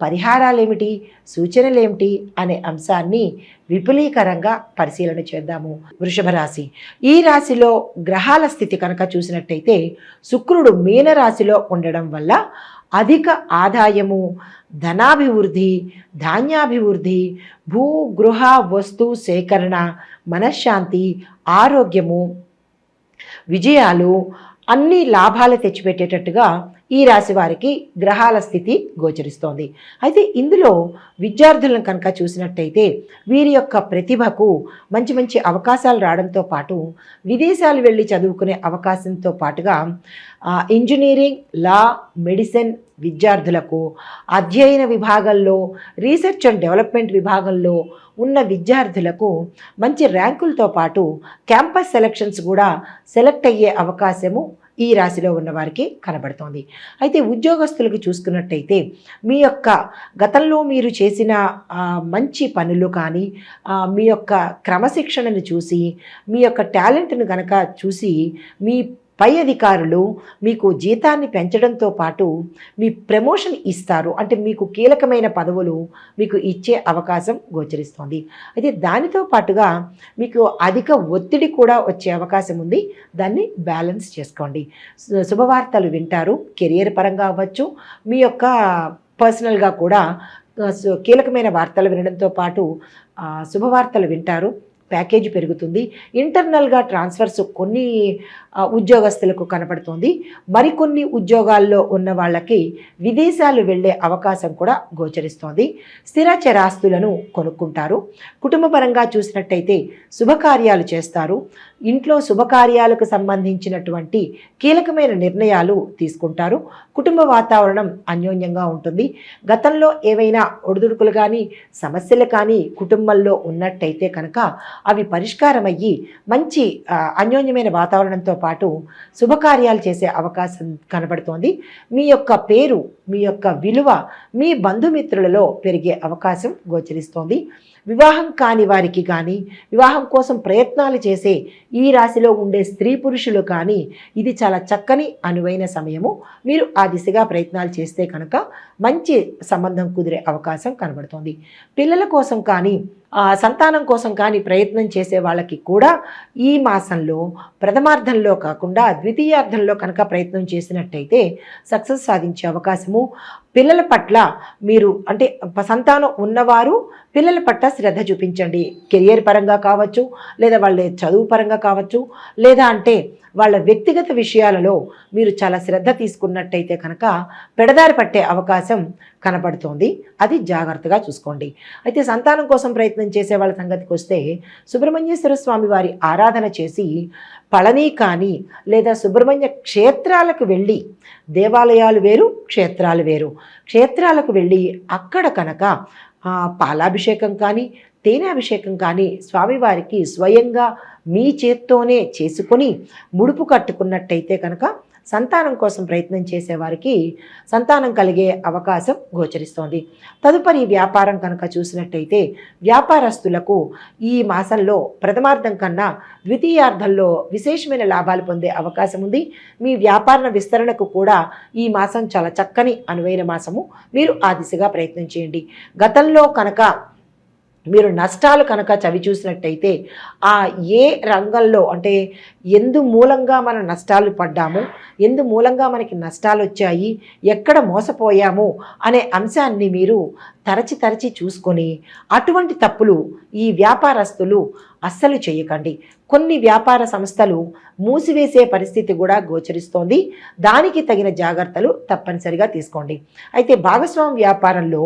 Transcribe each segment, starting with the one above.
పరిహారాలు ఏమిటి అనే అంశాన్ని విపులీకరంగా పరిశీలన చేద్దాము. వృషభ రాశి ఈ రాశిలో గ్రహాల స్థితి కనుక చూసినట్టయితే శుక్రుడు మీనరాశిలో ఉండడం వల్ల అధిక ఆదాయము ధనాభివృద్ధి ధాన్యాభివృద్ధి భూ గృహ వస్తు సేకరణ మనశ్శాంతి ఆరోగ్యము విజయాలు అన్ని లాభాలు తెచ్చిపెట్టేటట్టుగా ఈ రాశి వారికి గ్రహాల స్థితి గోచరిస్తోంది. అయితే ఇందులో విద్యార్థులను కనుక చూసినట్టయితే వీరి యొక్క ప్రతిభకు మంచి మంచి అవకాశాలు రావడంతో పాటు విదేశాలు వెళ్ళి చదువుకునే అవకాశంతో పాటుగా ఇంజనీరింగ్ లా మెడిసిన్ విద్యార్థులకు అధ్యయన విభాగంలో రీసెర్చ్ అండ్ డెవలప్మెంట్ విభాగంలో ఉన్న విద్యార్థులకు మంచి ర్యాంకులతో పాటు క్యాంపస్ సెలక్షన్స్ కూడా సెలెక్ట్ అయ్యే అవకాశము ఈ రాశిలో ఉన్న వారికి కనబడుతోంది. అయితే ఉద్యోగస్తులకు చూసుకున్నట్టయితే మీ యొక్క గతంలో మీరు చేసిన మంచి పనులు కానీ మీ యొక్క క్రమశిక్షణను చూసి మీ యొక్క టాలెంట్ను కనుక చూసి మీ పై అధికారులు మీకు జీతాన్ని పెంచడంతో పాటు మీ ప్రమోషన్ ఇస్తారు. అంటే మీకు కీలకమైన పదవులు మీకు ఇచ్చే అవకాశం గోచరిస్తోంది. అయితే దానితో పాటుగా మీకు అధిక ఒత్తిడి కూడా వచ్చే అవకాశం ఉంది. దాన్ని బ్యాలెన్స్ చేసుకోండి. శుభవార్తలు వింటారు. కెరియర్ పరంగా అవ్వచ్చు. మీ యొక్క పర్సనల్గా కూడా సు- కీలకమైన వార్తలు వినడంతో పాటు శుభవార్తలు వింటారు. ప్యాకేజీ పెరుగుతుంది. ఇంటర్నల్గా ట్రాన్స్ఫర్స్ కొన్ని ఉద్యోగస్తులకు కనపడుతోంది. మరికొన్ని ఉద్యోగాల్లో ఉన్న వాళ్ళకి విదేశాలు వెళ్ళే అవకాశం కూడా గోచరిస్తోంది. స్థిర చరాస్తులను కొనుక్కుంటారు కుటుంబపరంగా చూసినట్టయితే శుభకార్యాలు చేస్తారు. ఇంట్లో శుభకార్యాలకు సంబంధించినటువంటి కీలకమైన నిర్ణయాలు తీసుకుంటారు. కుటుంబ వాతావరణం అన్యోన్యంగా ఉంటుంది. గతంలో ఏవైనా ఒడిదుడుకులు కానీ సమస్యలు కానీ కుటుంబంలో ఉన్నట్టయితే కనుక అవి పరిష్కారమయ్యి మంచి అన్యోన్యమైన వాతావరణంతో పాటు శుభకార్యాలు చేసే అవకాశం కనబడుతోంది. మీ యొక్క పేరు మీ యొక్క విలువ మీ బంధుమిత్రులలో పెరిగే అవకాశం గోచరిస్తోంది. వివాహం కాని వారికి కానీ వివాహం కోసం ప్రయత్నాలు చేసే ఈ రాశిలో ఉండే స్త్రీ పురుషులు కానీ ఇది చాలా చక్కని అనువైన సమయము. మీరు ఆ దిశగా ప్రయత్నాలు చేస్తే కనుక మంచి సంబంధం కుదిరే అవకాశం కనబడుతోంది. పిల్లల కోసం కానీ ఆ, సంతానం కోసం కానీ ప్రయత్నం చేసే వాళ్ళకి కూడా ఈ మాసంలో ప్రథమార్థంలో కాకుండా ద్వితీయార్థంలో కనుక ప్రయత్నం చేసినట్టయితే సక్సెస్ సాధించే అవకాశం అవకాశము పిల్లల పట్ల మీరు అంటే సంతానం ఉన్నవారు పిల్లల పట్ల శ్రద్ధ చూపించండి. కెరియర్ పరంగా కావచ్చు లేదా వాళ్ళ చదువు పరంగా కావచ్చు లేదా అంటే వాళ్ళ వ్యక్తిగత విషయాలలో మీరు చాలా శ్రద్ధ తీసుకున్నట్టయితే కనుక పెడదారి పట్టే అవకాశం కనబడుతోంది. అది జాగ్రత్తగా చూసుకోండి. అయితే సంతానం కోసం ప్రయత్నం చేసే వాళ్ళ సంగతికి వస్తే సుబ్రహ్మణ్యేశ్వర స్వామి వారి ఆరాధన చేసి పళని కానీ లేదా సుబ్రహ్మణ్య క్షేత్రాలకు వెళ్ళి దేవాలయాలు వేరు క్షేత్రాలు వేరు. క్షేత్రాలకు వెళ్ళి అక్కడ కనుక ఆ, పాలాభిషేకం కానీ తేనె అభిషేకం కానీ స్వామివారికి స్వయంగా మీ చేత్తోనే చేసుకొని ముడుపు కట్టుకున్నట్టయితే కనుక సంతానం కోసం ప్రయత్నం చేసేవారికి సంతానం కలిగే అవకాశం గోచరిస్తోంది. తదుపరి వ్యాపారం కనుక చూసినట్టయితే వ్యాపారస్తులకు ఈ మాసంలో ప్రథమార్థం కన్నా ద్వితీయార్థంలో విశేషమైన లాభాలు పొందే అవకాశం ఉంది. మీ వ్యాపార విస్తరణకు కూడా ఈ మాసం చాలా చక్కని అనువైన మాసము. మీరు ఆ దిశగా ప్రయత్నం చేయండి. గతంలో కనుక మీరు నష్టాలు కనుక చవి చూసినట్టయితే ఆ ఏ రంగంలో అంటే ఎందు మూలంగా మనం నష్టాలు పడ్డాము ఎందు మూలంగా మనకి నష్టాలు వచ్చాయి ఎక్కడ మోసపోయాము అనే అంశాన్ని మీరు తరచి తరచి చూసుకొని అటువంటి తప్పులు ఈ వ్యాపారస్తులు అస్సలు చేయకండి. కొన్ని వ్యాపార సంస్థలు మూసివేసే పరిస్థితి కూడా గోచరిస్తోంది. దానికి తగిన జాగ్రత్తలు తప్పనిసరిగా తీసుకోండి. అయితే భాగస్వామి వ్యాపారంలో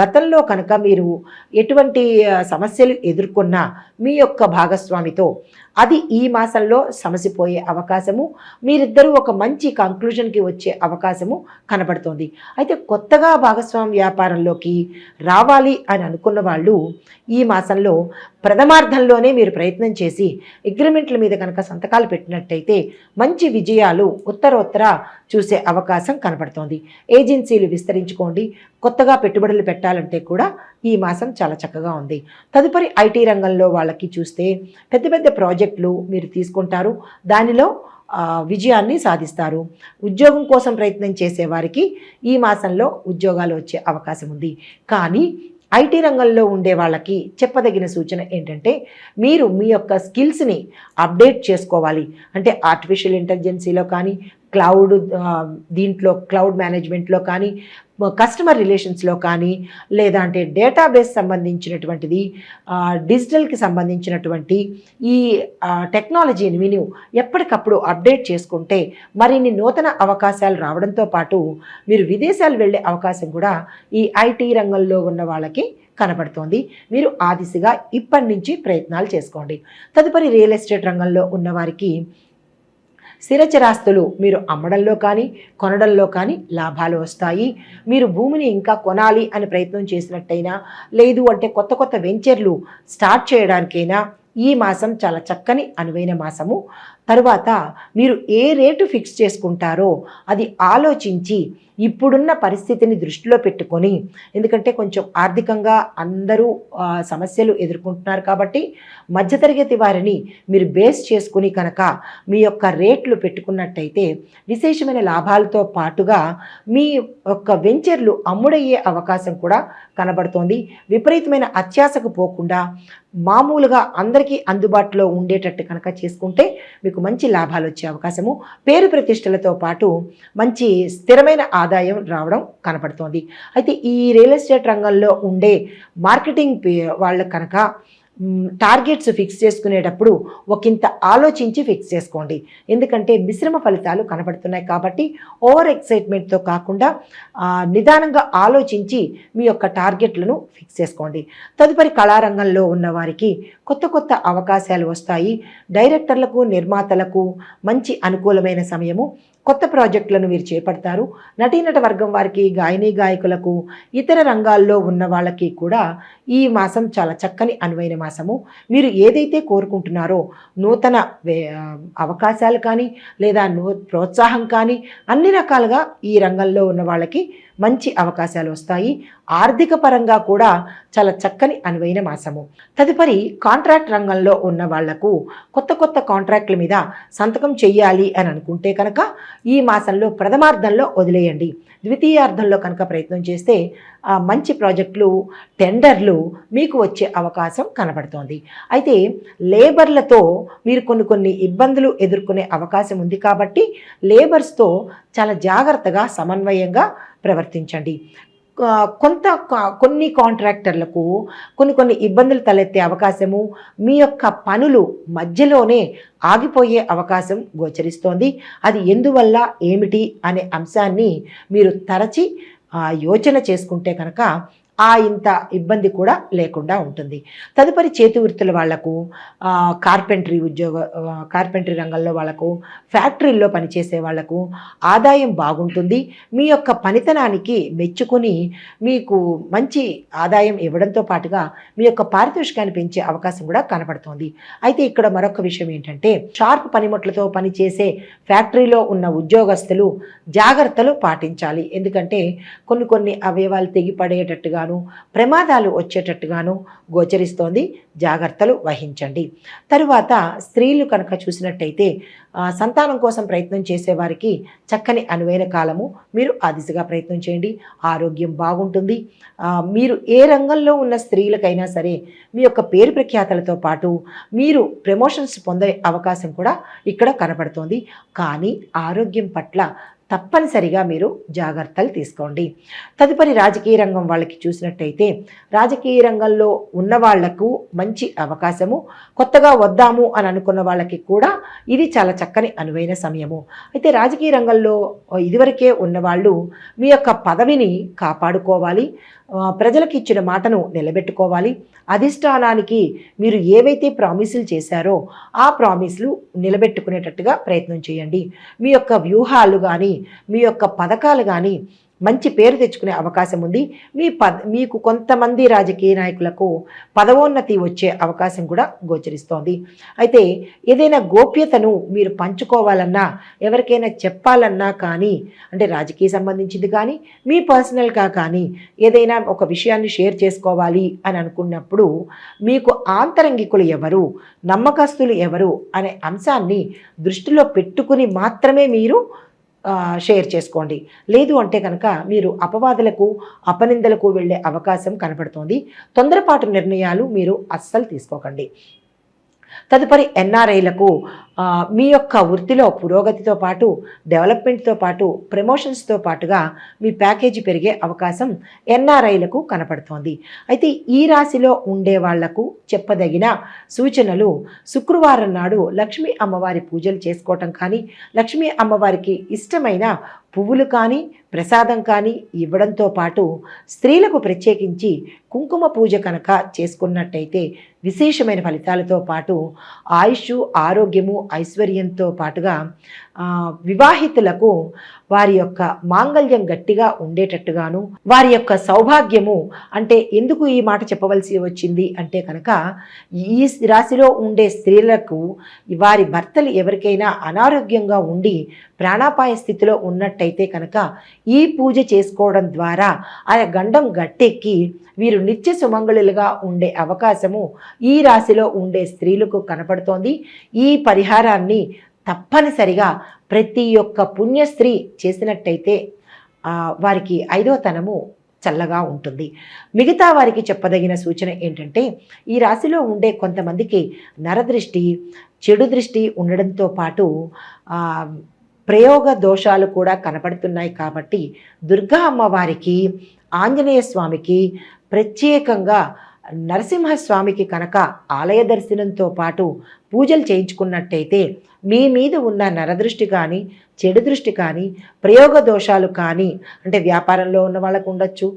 గతంలో కనుక మీరు ఎటువంటి సమస్యలు ఎదుర్కొన్నా మీ యొక్క భాగస్వామితో అది ఈ మాసంలో సమసిపోయే అవకాశము. మీరిద్దరూ ఒక మంచి కంక్లూజన్కి వచ్చే అవకాశము కనబడుతోంది. అయితే కొత్తగా భాగస్వామి వ్యాపారంలోకి రావాలి అని అనుకున్న వాళ్ళు ఈ మాసంలో ప్రథమార్థంలోనే మీరు ప్రయత్నం చేసి అగ్రిమెంట్ల మీద కనుక సంతకాలు పెట్టినట్టయితే మంచి విజయాలు ఉత్తరోత్తర చూసే అవకాశం కనబడుతోంది. ఏజెన్సీలు విస్తరించుకోండి. కొత్తగా పెట్టుబడులు పెట్టాలంటే కూడా ఈ మాసం చాలా చక్కగా ఉంది. తదుపరి ఐటీ రంగంలో వాళ్ళకి చూస్తే పెద్ద పెద్ద ప్రాజెక్టులు మీరు తీసుకుంటారు. దానిలో విజయాన్ని సాధిస్తారు. ఉద్యోగం కోసం ప్రయత్నం చేసేవారికి ఈ మాసంలో ఉద్యోగాలు వచ్చే అవకాశం ఉంది. కానీ ఐటీ రంగంలో ఉండే వాళ్ళకి చెప్పదగిన సూచన ఏంటంటే మీరు మీ యొక్క స్కిల్స్ని అప్డేట్ చేసుకోవాలి. అంటే ఆర్టిఫిషియల్ ఇంటెలిజెన్సీలో కానీ క్లౌడ్ దీంట్లో క్లౌడ్ మేనేజ్మెంట్లో కానీ కస్టమర్ రిలేషన్స్లో కానీ లేదా అంటే డేటాబేస్ సంబంధించినటువంటిది డిజిటల్కి సంబంధించినటువంటి ఈ టెక్నాలజీని మీరు ఎప్పటికప్పుడు అప్డేట్ చేసుకుంటే మరిన్ని నూతన అవకాశాలు రావడంతో పాటు మీరు విదేశాలు వెళ్ళే అవకాశం కూడా ఈ ఐటీ రంగంలో ఉన్న వాళ్ళకి కనబడుతోంది. మీరు ఆ దిశగా ఇప్పటి నుంచి ప్రయత్నాలు చేసుకోండి. తదుపరి రియల్ ఎస్టేట్ రంగంలో ఉన్న వారికి స్థిరచరాస్తులు మీరు అమ్మడంలో కానీ కొనడంలో కానీ లాభాలు వస్తాయి. మీరు భూమిని ఇంకా కొనాలి అని ప్రయత్నం చేసినట్టయినా లేదు అంటే కొత్త కొత్త వెంచర్లు స్టార్ట్ చేయడానికైనా ఈ మాసం చాలా చక్కని అనువైన మాసము. తరువాత మీరు ఏ రేటు ఫిక్స్ చేసుకుంటారో అది ఆలోచించి ఇప్పుడున్న పరిస్థితిని దృష్టిలో పెట్టుకొని ఎందుకంటే కొంచెం ఆర్థికంగా అందరూ సమస్యలు ఎదుర్కొంటున్నారు కాబట్టి మధ్యతరగతి వారిని మీరు బేస్ చేసుకుని కనుక మీ యొక్క రేట్లు పెట్టుకున్నట్టయితే విశేషమైన లాభాలతో పాటుగా మీ యొక్క వెంచర్లు అమ్ముడయ్యే అవకాశం కూడా కనబడుతోంది. విపరీతమైన అత్యాశకు పోకుండా మామూలుగా అందరికీ అందుబాటులో ఉండేటట్టు కనుక చేసుకుంటే మీకు మంచి లాభాలు వచ్చే అవకాశము. పేరు ప్రతిష్టలతో పాటు మంచి స్థిరమైన ఆదాయం రావడం కనపడుతోంది. అయితే ఈ రియల్ ఎస్టేట్ రంగంలో ఉండే మార్కెటింగ్ వాళ్ళకు కనుక టార్గెట్స్ ఫిక్స్ చేసుకునేటప్పుడు ఒకంత ఆలోచించి ఫిక్స్ చేసుకోండి. ఎందుకంటే మిశ్రమ ఫలితాలు కనబడుతున్నాయి కాబట్టి ఓవర్ ఎక్సైట్మెంట్తో కాకుండా నిదానంగా ఆలోచించి మీ యొక్క టార్గెట్లను ఫిక్స్ చేసుకోండి. తదుపరి కళారంగంలో ఉన్న వారికి కొత్త కొత్త అవకాశాలు వస్తాయి. డైరెక్టర్లకు నిర్మాతలకు మంచి అనుకూలమైన సమయము కొత్త ప్రాజెక్టులను మీరు చేపడతారు. నటీనట వర్గం వారికి గాయని గాయకులకు ఇతర రంగాల్లో ఉన్న వాళ్ళకి కూడా ఈ మాసం చాలా చక్కని అనువైన మాసము. మీరు ఏదైతే కోరుకుంటున్నారో నూతన అవకాశాలు కానీ లేదా నూ ప్రోత్సాహం కానీ అన్ని రకాలుగా ఈ రంగంలో ఉన్న వాళ్ళకి మంచి అవకాశాలు వస్తాయి. ఆర్థిక పరంగా కూడా చాలా చక్కని అనువైన మాసము. తదుపరి కాంట్రాక్ట్ రంగంలో ఉన్న వాళ్ళకు కొత్త కొత్త కాంట్రాక్ట్ల మీద సంతకం చేయాలి అని అనుకుంటే కనుక ఈ మాసంలో ప్రథమార్థంలో వదిలేయండి. ద్వితీయార్థంలో కనుక ప్రయత్నం చేస్తే మంచి ప్రాజెక్టులు టెండర్లు మీకు వచ్చే అవకాశం కనబడుతోంది. అయితే లేబర్లతో మీరు కొన్ని కొన్ని ఇబ్బందులు ఎదుర్కొనే అవకాశం ఉంది కాబట్టి లేబర్స్తో చాలా జాగ్రత్తగా సమన్వయంగా ప్రవర్తించండి. కొంత కొన్ని కాంట్రాక్టర్లకు కొన్ని కొన్ని ఇబ్బందులు తలెత్తే అవకాశము మీ యొక్క పనులు మధ్యలోనే ఆగిపోయే అవకాశం గోచరిస్తోంది. అది ఎందువల్ల ఏమిటి అనే అంశాన్ని మీరు తరచి యోచన చేసుకుంటే కనుక ఆ ఇంత ఇబ్బంది కూడా లేకుండా ఉంటుంది. తదుపరి చేతి వృత్తుల వాళ్ళకు కార్పెంటరీ ఉద్యోగ కార్పెంటరీ రంగంలో వాళ్ళకు ఫ్యాక్టరీల్లో పనిచేసే వాళ్ళకు ఆదాయం బాగుంటుంది. మీ యొక్క పనితనానికి మెచ్చుకొని మీకు మంచి ఆదాయం ఇవ్వడంతో పాటుగా మీ యొక్క పారితోషికాన్ని పెంచే అవకాశం కూడా కనపడుతోంది. అయితే ఇక్కడ మరొక విషయం ఏంటంటే షార్ప్ పనిముట్లతో పనిచేసే ఫ్యాక్టరీలో ఉన్న ఉద్యోగస్తులు జాగ్రత్తలు పాటించాలి. ఎందుకంటే కొన్ని కొన్ని అవయవాలు వచ్చేటట్టుగాను ప్రమాదాలు వచ్చేటట్టుగాను గోచరిస్తోంది. జాగ్రత్తలు వహించండి. తరువాత స్త్రీలు కనుక చూసినట్టయితే సంతానం కోసం ప్రయత్నం చేసేవారికి చక్కని అనువైన కాలము. మీరు ఆ దిశగా ప్రయత్నం చేయండి. ఆరోగ్యం బాగుంటుంది. మీరు ఏ రంగంలో ఉన్న స్త్రీలకైనా సరే మీ యొక్క పేరు ప్రఖ్యాతలతో పాటు మీరు ప్రమోషన్స్ పొందే అవకాశం కూడా ఇక్కడ కనపడుతోంది. కానీ ఆరోగ్యం పట్ల తప్పనిసరిగా మీరు జాగ్రత్తలు తీసుకోండి. తదుపరి రాజకీయ రంగం వాళ్ళకి చూసినట్టయితే రాజకీయ రంగంలో ఉన్న వాళ్ళకు మంచి అవకాశము కొత్తగా వద్దాము అని అనుకున్న వాళ్ళకి కూడా ఇది చాలా చక్కని అనువైన సమయము. అయితే రాజకీయ రంగంలో ఇదివరకే ఉన్నవాళ్ళు మీ యొక్క పదవిని కాపాడుకోవాలి ప్రజలకు ఇచ్చిన మాటను నిలబెట్టుకోవాలి అధిష్టానానికి మీరు ఏవైతే ప్రామిసులు చేశారో ఆ ప్రామిస్లు నిలబెట్టుకునేటట్టుగా ప్రయత్నం చేయండి. మీ యొక్క వ్యూహాలు కానీ మీ యొక్క పథకాలు కానీ మంచి పేరు తెచ్చుకునే అవకాశం ఉంది. మీ పద మీకు కొంతమంది రాజకీయ నాయకులకు పదవోన్నతి వచ్చే అవకాశం కూడా గోచరిస్తోంది. అయితే ఏదైనా గోప్యతను మీరు పంచుకోవాలన్నా ఎవరికైనా చెప్పాలన్నా కానీ అంటే రాజకీయ సంబంధించింది కానీ మీ పర్సనల్గా కానీ ఏదైనా ఒక విషయాన్ని షేర్ చేసుకోవాలి అని అనుకున్నప్పుడు మీకు ఆంతరంగికులు ఎవరు నమ్మకస్తులు ఎవరు అనే అంశాన్ని దృష్టిలో పెట్టుకుని మాత్రమే మీరు షేర్ చేసుకోండి. లేదు అంటే కనుక మీరు అపవాదులకు అపనిందలకు వెళ్ళే అవకాశం కనపడుతోంది. తొందరపాటు నిర్ణయాలు మీరు అస్సలు తీసుకోకండి. తదుపరి ఎన్ఆర్ఐలకు మీ యొక్క వృత్తిలో పురోగతితో పాటు డెవలప్మెంట్తో పాటు ప్రమోషన్స్తో పాటుగా మీ ప్యాకేజీ పెరిగే అవకాశం ఎన్ఆర్ఐలకు కనపడుతోంది. అయితే ఈ రాశిలో ఉండే వాళ్ళకు చెప్పదగిన సూచనలు శుక్రవారం నాడు లక్ష్మీ అమ్మవారి పూజలు చేసుకోవటం కానీ లక్ష్మీ అమ్మవారికి ఇష్టమైన పువ్వులు కానీ ప్రసాదం కానీ ఇవ్వడంతో పాటు స్త్రీలకు ప్రత్యేకించి కుంకుమ పూజ కనుక చేసుకున్నట్టయితే విశేషమైన ఫలితాలతో పాటు ఆయుష్ ఆరోగ్యము ఐశ్వర్యంతో పాటుగా వివాహితులకు వారి యొక్క మాంగళ్యం గట్టిగా ఉండేటట్టుగాను వారి యొక్క సౌభాగ్యము అంటే ఎందుకు ఈ మాట చెప్పవలసి వచ్చింది అంటే కనుక ఈ రాశిలో ఉండే స్త్రీలకు వారి భర్తలు ఎవరికైనా అనారోగ్యంగా ఉండి ప్రాణాపాయ స్థితిలో ఉన్నట్టయితే కనుక ఈ పూజ చేసుకోవడం ద్వారా ఆ గండం గట్టెక్కి వీరు నిత్య సుమంగళులుగా ఉండే అవకాశము ఈ రాశిలో ఉండే స్త్రీలకు కనపడుతోంది. ఈ పరిహారాన్ని తప్పనిసరిగా ప్రతి ఒక్క పుణ్యస్త్రీ చేసినట్టయితే వారికి ఐదో తనము చల్లగా ఉంటుంది. మిగతా వారికి చెప్పదగిన సూచన ఏంటంటే ఈ రాశిలో ఉండే కొంతమందికి నరదృష్టి చెడు దృష్టి ఉండడంతో పాటు ప్రయోగ దోషాలు కూడా కనపడుతున్నాయి కాబట్టి దుర్గా అమ్మవారికి ఆంజనేయ స్వామికి ప్రత్యేకంగా నరసింహస్వామికి కనుక ఆలయ దర్శనంతో పాటు పూజలు చేయించుకున్నట్టయితే మీ మీద ఉన్న నరదృష్టి కానీ చెడు దృష్టి కానీ ప్రయోగ దోషాలు కానీ అంటే వ్యాపారంలో ఉన్న వాళ్ళకు ఉండొచ్చు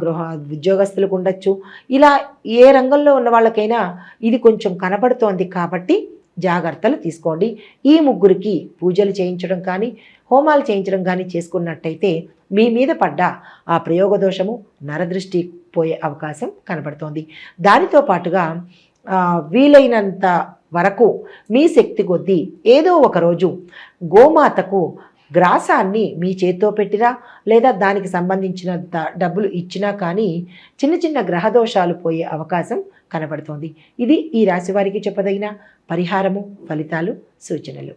గృహ ఉద్యోగస్తులకు ఉండొచ్చు ఇలా ఏ రంగంలో ఉన్న వాళ్ళకైనా ఇది కొంచెం కనపడుతోంది కాబట్టి జాగ్రత్తలు తీసుకోండి. ఈ ముగ్గురికి పూజలు చేయించడం కానీ హోమాలు చేయించడం కానీ చేసుకున్నట్టయితే మీ మీద పడ్డ ఆ ప్రయోగ దోషము నరదృష్టి పోయే అవకాశం కనబడుతోంది. దానితో పాటుగా వీలైనంత వరకు మీ శక్తి కొద్దీ ఏదో ఒక రోజు గోమాతకు గ్రాసాన్ని మీ చేత్తో పెట్టినా లేదా దానికి సంబంధించినంత డబ్బులు ఇచ్చినా కానీ చిన్న చిన్న గ్రహదోషాలు పోయే అవకాశం కనబడుతోంది. ఇది ఈ రాశి వారికి చెప్పదగిన పరిహారము ఫలితాలు సూచనలు.